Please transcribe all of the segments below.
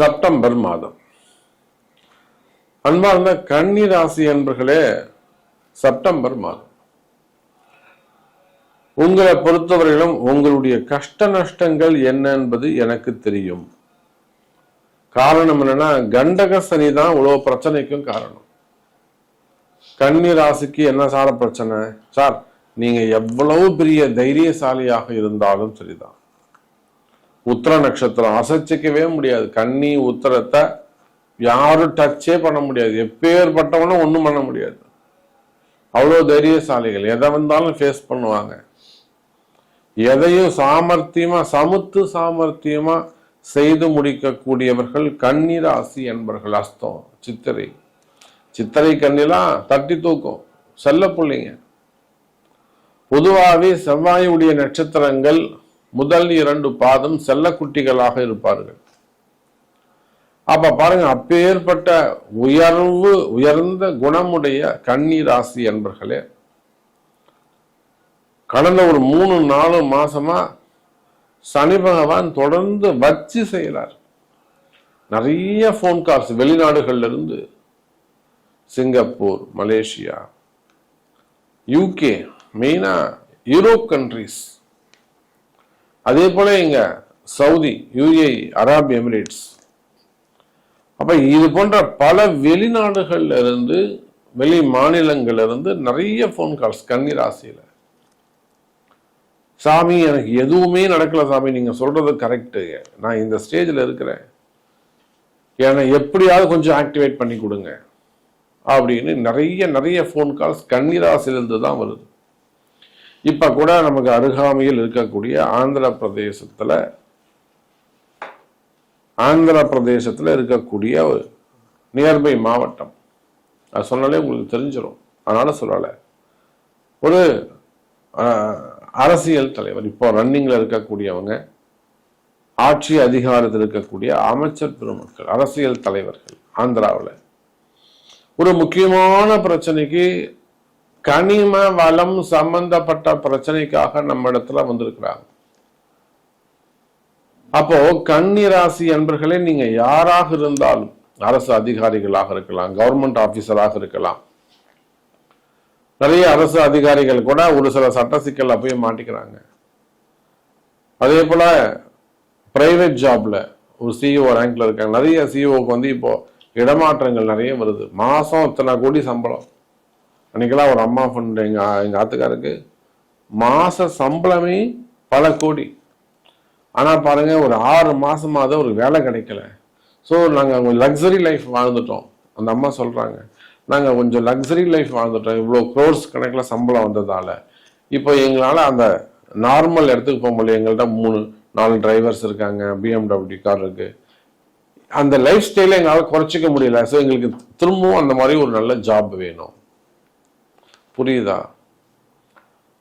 September மாதம். அன்பார்ந்த கன்னி ராசி என்பர்களே செப்டம்பர் மாதம். உங்களை பொறுத்தவரையிலும் உங்களுடைய கஷ்ட நஷ்டங்கள் என்ன என்பது எனக்கு தெரியும். காரணம் என்னன்னா கண்டக சனி தான் இவ்வளவு பிரச்சனைக்கும் காரணம். கன்னி ராசிக்கு என்ன சார பிரச்சனை? சார் நீங்க எவ்வளவு பெரிய தைரியசாலியாக இருந்தாலும் சரிதான். உத்தர நட்சத்திரம் அசைச்சிக்கவே முடியாது. கன்னி உத்தரத்தை யாரும் டச்சே பண்ண முடியாது. எப்பேற்பட்டவனும் ஒன்றும் பண்ண முடியாது. அவ்வளோ தைரியசாலிகள். எதை வந்தாலும் ஃபேஸ் பண்ணுவாங்க. எதையும் சாமர்த்தியமா சமுத்து சாமர்த்தியமா செய்து முடிக்கக்கூடியவர்கள் கன்னி ராசி என்பர்கள். அஸ்தம் சித்திரை. சித்திரை கண்ணிலாம் தட்டி தூக்கும். செல்ல பிள்ளைங்க. பொதுவாகவே செவ்வாயுடைய நட்சத்திரங்கள் முதல் இரண்டு பாதம் செல்லக்குட்டிகளாக இருப்பார்கள். அப்ப பாருங்க அப்பேற்பட்ட உயர்வு உயர்ந்த குணமுடைய கன்னி ராசி என்பர்களே கடந்த ஒரு மூணு நாலு மாசமா சனி பகவான் தொடர்ந்து வச்சு செய்கிறார் நிறைய ஃபோன் கால்ஸ் வெளிநாடுகள்ல இருந்து சிங்கப்பூர் மலேசியா யூகே மெயினா யூரோப் கண்ட்ரிஸ் அதே போல இங்க சவுதி யுஏஇ அரபு எமிரேட்ஸ். அப்ப இது போன்ற பல வெளிநாடுகள்ல இருந்து வெளி மாநிலங்கள்ல இருந்து நிறைய ஃபோன் கால்ஸ் கன்னி ராசியில. சாமி எனக்கு எதுவுமே நடக்கல சாமி நீங்க சொல்றது கரெக்டு நான் இந்த ஸ்டேஜில் இருக்கிறேன். என்னை எப்படியாவது கொஞ்சம் ஆக்டிவேட் பண்ணி கொடுங்க. அப்படின்னு நிறைய நிறைய ஃபோன் கால்ஸ் கன்னிராசிலிருந்து தான் வருது. இப்ப கூட நமக்கு அருகாமையில் இருக்கக்கூடிய ஆந்திர பிரதேசத்துல ஆந்திர பிரதேசத்துல இருக்கக்கூடிய ஒரு நியர்பை மாவட்டம். அது சொன்னாலே உங்களுக்கு தெரிஞ்சிடும் அதனால சொல்லலை. ஒரு அரசியல் தலைவர் இப்போ ரன்னிங்ல இருக்கக்கூடியவங்க ஆட்சி அதிகாரத்தில் இருக்கக்கூடிய அமைச்சர் பெருமக்கள் அரசியல் தலைவர்கள் ஆந்திராவில். ஒரு முக்கியமான பிரச்சனைக்கு கனிம வளம் சம்பந்தப்பட்ட பிரச்சனைக்காக நம்ம இடத்துல வந்திருக்கிறாங்க. அப்போ கன்னி ராசி அன்பர்களே நீங்க யாராக இருந்தாலும் அரசு அதிகாரிகளாக இருக்கலாம் கவர்மெண்ட் ஆபீசராக இருக்கலாம். நிறைய அரசு அதிகாரிகள் கூட ஒரு சில சட்ட சிக்கல்ல போய் மாட்டிக்கிறாங்க. அதே போல பிரைவேட் ஜாப்ல ஒரு சிஇஓ ரேங்க்ல இருக்காங்க. நிறைய சிஇஓக்கு வந்து இப்போ இடமாற்றங்கள் நிறைய வருது. மாசம் இத்தனை கோடி சம்பளம்? அன்னைக்கெல்லாம் ஒரு அம்மா ஃபண்ட் எங்கள் எங்கள் ஆத்துக்காருக்கு மாத சம்பளமே பல கோடி. ஆனால் பாருங்கள் ஒரு ஆறு மாசமாவது ஒரு வேலை கிடைக்கல. ஸோ நாங்கள் கொஞ்சம் லக்ஸரி லைஃப் வாழ்ந்துட்டோம். அந்த அம்மா சொல்கிறாங்க நாங்கள் கொஞ்சம் லக்ஸரி லைஃப் வாழ்ந்துட்டோம். இவ்வளோ க்ரோர்ஸ் கணக்கில் சம்பளம் வந்ததால். இப்போ எங்களால் அந்த நார்மல் இடத்துக்கு போக முடியல. எங்கள்கிட்ட மூணு நாலு டிரைவர்ஸ் இருக்காங்க. பிஎம்டபிள்யூ கார் இருக்குது அந்த லைஃப் ஸ்டைலை எங்களால் குறைச்சிக்க முடியல. ஸோ எங்களுக்கு திரும்பவும் அந்த மாதிரி ஒரு நல்ல ஜாப் வேணும். புரியுதா?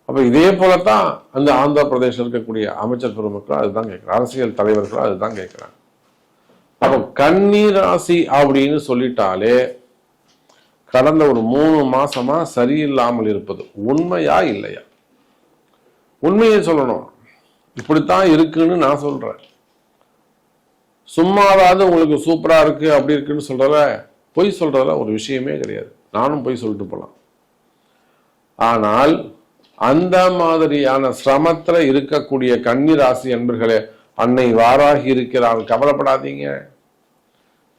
அப்ப இதே போலத்தான் அந்த ஆந்திர பிரதேசம் இருக்கக்கூடிய அமைச்சர் பெருமக்களும் அதுதான் கேட்கிறாங்க. அரசியல் தலைவர்களும் அதுதான் கேட்கிறாங்க. அப்போ கன்னி ராசி அப்படின்னு சொல்லிட்டாலே கடந்த ஒரு மூணு மாசமா சரியில்லாமல் இருப்பது உண்மையா இல்லையா? உண்மையை சொல்லணும். இப்படித்தான் இருக்குன்னு நான் சொல்றேன். சும்மாவாவது உங்களுக்கு சூப்பரா இருக்கு அப்படி இருக்குன்னு சொல்றத பொய் சொல்றதுல ஒரு விஷயமே கிடையாது. நானும் பொய் சொல்லிட்டு போலாம். ஆனால் அந்த மாதிரியான சிரமத்துல இருக்கக்கூடிய கன்னி ராசி என்பர்களே அன்னை வாராகி இருக்கிறாள். கவலைப்படாதீங்க.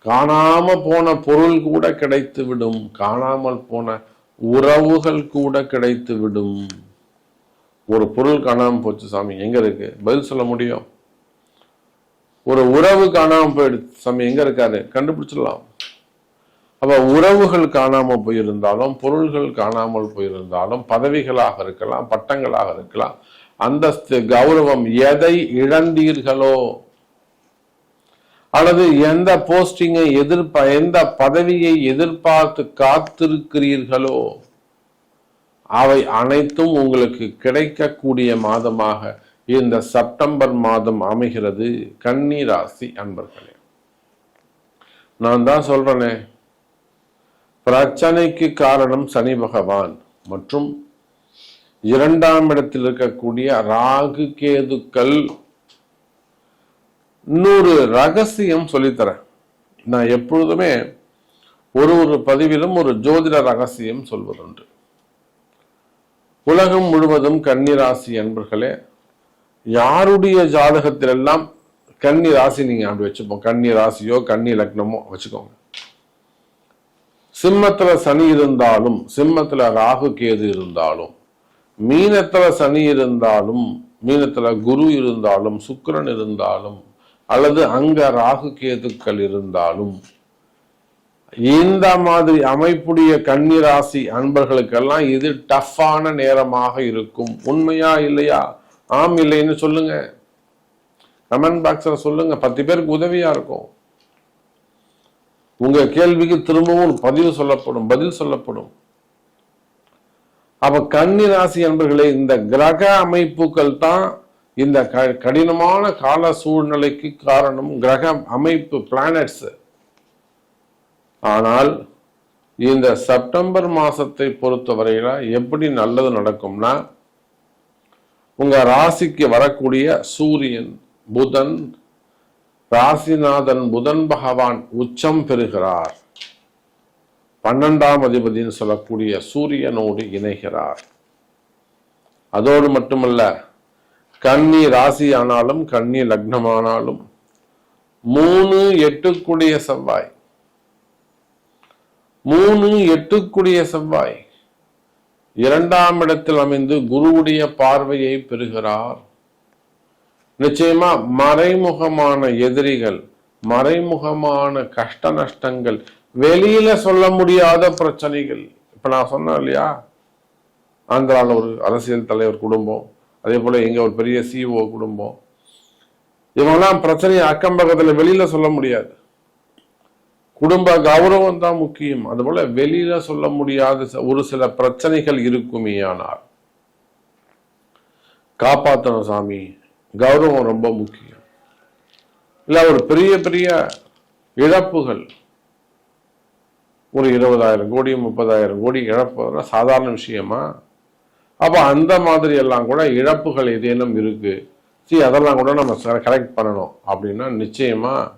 காணாம போன பொருள் கூட கிடைத்து விடும். காணாமல் போன உறவுகள் கூட கிடைத்து விடும். ஒரு பொருள் காணாம போச்சு சாமி. எங்க இருக்கு? பதில் சொல்ல முடியும். ஒரு உறவு காணாம போயிடுச்சு சாமி. எங்க இருக்காரு? கண்டுபிடிச்சிடலாம். அப்போ உறவுகள் காணாமல் போயிருந்தாலும் பொருள்கள் காணாமல் போயிருந்தாலும் பதவிகளாக இருக்கலாம் பட்டங்களாக இருக்கலாம் அந்தஸ்து கௌரவம் எதை இழந்தீர்களோ அல்லது எந்த போஸ்டிங்கை எதிர்ப்ப எந்த பதவியை எதிர்பார்த்து காத்திருக்கிறீர்களோ அவை அனைத்தும் உங்களுக்கு கிடைக்கக்கூடிய மாதமாக இந்த செப்டம்பர் மாதம் அமைகிறது. கன்னி ராசி அன்பர்களே. நான் தான் சொல்றேனே பிரச்சனைக்கு காரணம் சனி பகவான். மற்றும் இரண்டாம் இடத்தில் இருக்கக்கூடிய ராகு கேதுக்கள் இன்னொரு ரகசியம் சொல்லித்தரேன். நான் எப்பொழுதுமே ஒரு ஒரு பதிவிலும் ஒரு ஜோதிட ரகசியம் சொல்வதுண்டு. உலகம் முழுவதும் கன்னிராசி அன்பர்களே யாருடைய ஜாதகத்திலெல்லாம் கன்னி ராசி நீங்க அப்படி வச்சுப்போம். கன்னி ராசியோ கன்னி லக்னமோ வச்சுக்கோங்க. சிம்மத்துல சனி இருந்தாலும் சிம்மத்துல ராகு கேது இருந்தாலும் மீனத்துல சனி இருந்தாலும் மீனத்துல குரு இருந்தாலும் சுக்கரன் இருந்தாலும் அல்லது அங்க ராகு கேதுக்கள் இருந்தாலும் இந்த மாதிரி அமைப்புடைய கன்னிராசி அன்பர்களுக்கெல்லாம் இது டஃப்பான நேரமாக இருக்கும். உண்மையா இல்லையா? ஆம் இல்லைன்னு சொல்லுங்க. கமெண்ட் பாக்ஸ்ல சொல்லுங்க. பத்து பேருக்கு உதவியா இருக்கும். உங்க கேள்விக்கு திரும்பவும் பதிவு சொல்லப்படும் பதில் சொல்லப்படும். அப்ப கன்னி ராசி என்பர்களே இந்த கிரக அமைப்புகள் தான் இந்த க- கடினமான கால சூழ்நிலைக்கு காரணம். கிரக அமைப்பு பிளானட்ஸ் ஆனால் இந்த செப்டம்பர் மாசத்தை பொறுத்தவரையில எப்படி நல்லது நடக்கும்னா உங்க ராசிக்கு வரக்கூடிய சூரியன் புதன் ராசிநாதன் புதன் பகவான் உச்சம் பெறுகிறார். பன்னெண்டாம் அதிபதினு சொல்லக்கூடிய சூரியனோடு இணைகிறார். அதோடு மட்டுமல்ல கன்னி ராசி ஆனாலும் கன்னி லக்னமானாலும் மூணு எட்டுக்குடிய செவ்வாய். மூணு எட்டுக்குடிய செவ்வாய். இரண்டாம் இடத்தில் அமைந்து குருவுடைய பார்வையை பெறுகிறார். நிச்சயமா மறைமுகமான எதிரிகள் மறைமுகமான கஷ்ட நஷ்டங்கள் வெளியில சொல்ல முடியாத பிரச்சனைகள். இப்ப நான் சொன்னேன் இல்லையா? ஆந்திரால ஒரு அரசியல் தலைவர் குடும்பம் அதே போல எங்க ஒரு பெரிய சிஓ குடும்பம். இவங்கெல்லாம் பிரச்சனையை அக்கம் பக்கத்துல வெளியில சொல்ல முடியாது. குடும்ப கௌரவம் தான் முக்கியம். அதுபோல வெளியில சொல்ல முடியாத ஒரு சில பிரச்சனைகள் இருக்குமே ஆனால். காப்பாத்தணும் சாமி. கௌரவம் ரொம்ப முக்கியம். இல்ல ஒரு பெரிய பெரிய இழப்புகள். ஒரு இருபதாயிரம் கோடி முப்பதாயிரம் கோடி இழப்பு சாதாரண விஷயமா? அப்போ அந்த மாதிரி எல்லாம் கூட இழப்புகள் ஏதேனும் இருக்கு. சரி அதெல்லாம் கூட நம்ம கரெக்ட் பண்ணணும். அப்படின்னா நிச்சயமா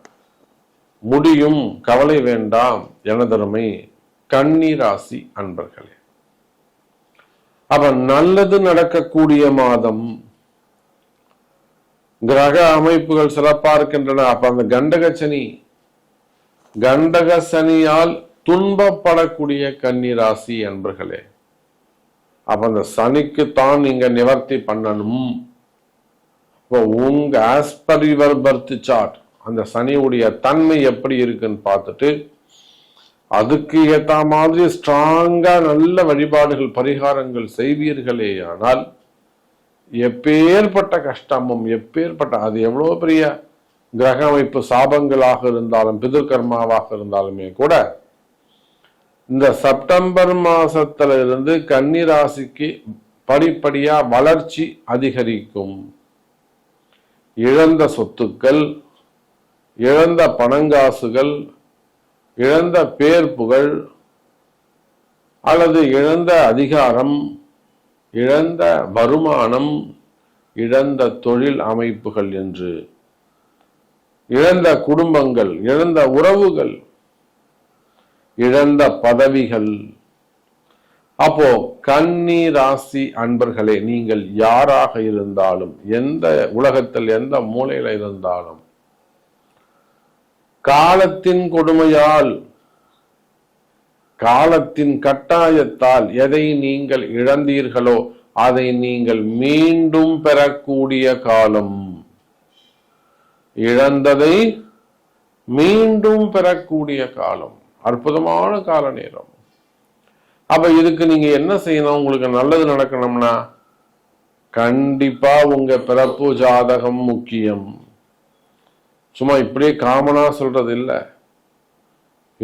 முடியும் கவலை வேண்டாம் எனதருமை கன்னி அன்பர்களே. அப்ப நல்லது நடக்கக்கூடிய மாதம் கிரக அமைப்புகள் சிறப்பா இருக்கின்றன அப்ப அந்த கண்டக சனி கண்டக சனியால் துன்பப்படக்கூடிய கன்னிராசி ராசி அப்ப அந்த சனிக்கு தான் நீங்க நிவர்த்தி பண்ணணும். இப்போ உங்க as per your birth chart அந்த சனியுடைய தன்மை எப்படி இருக்குன்னு பார்த்துட்டு அதுக்கு ஏத்த மாதிரி ஸ்ட்ராங்கா நல்ல வழிபாடுகள் பரிகாரங்கள் செய்வீர்களேயானால் எப்பேற்பட்ட கஷ்டமும் எப்பேற்பட்ட அது எவ்வளோ பெரிய கிரக அமைப்பு சாபங்களாக இருந்தாலும் பிதுர்கர்மாவாக இருந்தாலுமே கூட இந்த செப்டம்பர் மாசத்துல இருந்து கன்னி படிப்படியா வளர்ச்சி அதிகரிக்கும். இழந்த சொத்துக்கள் இழந்த பணங்காசுகள் இழந்த பேர் புகழ் அல்லது இழந்த அதிகாரம் இழந்த வருமானம் இழந்த தொழில் அமைப்புகள் என்று. இழந்த குடும்பங்கள் இழந்த உறவுகள் இழந்த பதவிகள். அப்போ கன்னி ராசி அன்பர்களே நீங்கள் யாராக இருந்தாலும் எந்த உலகத்தில் எந்த மூலையில இருந்தாலும் காலத்தின் கொடுமையால் காலத்தின் கட்டாயத்தால் எதை நீங்கள் இழந்தீர்களோ அதை நீங்கள் மீண்டும் பெறக்கூடிய காலம். இழந்ததை மீண்டும் பெறக்கூடிய காலம். அற்புதமான கால நேரம். அப்ப இதுக்கு நீங்க என்ன செய்யணும்? உங்களுக்கு நல்லது நடக்கணும்னா கண்டிப்பா உங்க பிறப்பு ஜாதகம் முக்கியம். சும்மா இப்படியே காமனா சொல்றது இல்ல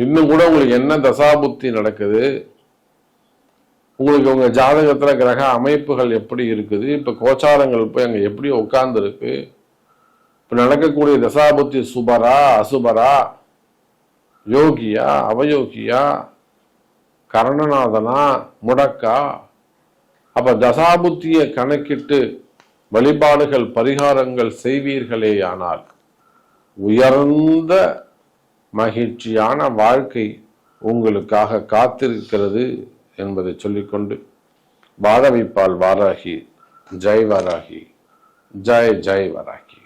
இன்னும் கூட உங்களுக்கு என்ன தசாபுத்தி நடக்குது? உங்களுக்கு உங்க ஜாதகத்துல கிரக அமைப்புகள் எப்படி இருக்குது? இப்ப கோச்சாரங்கள் போய் அங்க எப்படி உட்காந்துருக்கு இப்போ இப்ப நடக்கக்கூடிய தசாபுத்தி சுபரா அசுபரா? யோகியா அவயோகியா? கரணநாதனா? முடக்கா? அப்ப தசாபுத்தியை கணக்கிட்டு வழிபாடுகள் பரிகாரங்கள் செய்வீர்களேயானால் உயர்ந்த மகிழ்ச்சியான வாழ்க்கை உங்களுக்காக காத்திருக்கிறது என்பதை சொல்லிக்கொண்டு வாழ வாராகி ஜெய் வராகி ஜெய் ஜெய் வராகி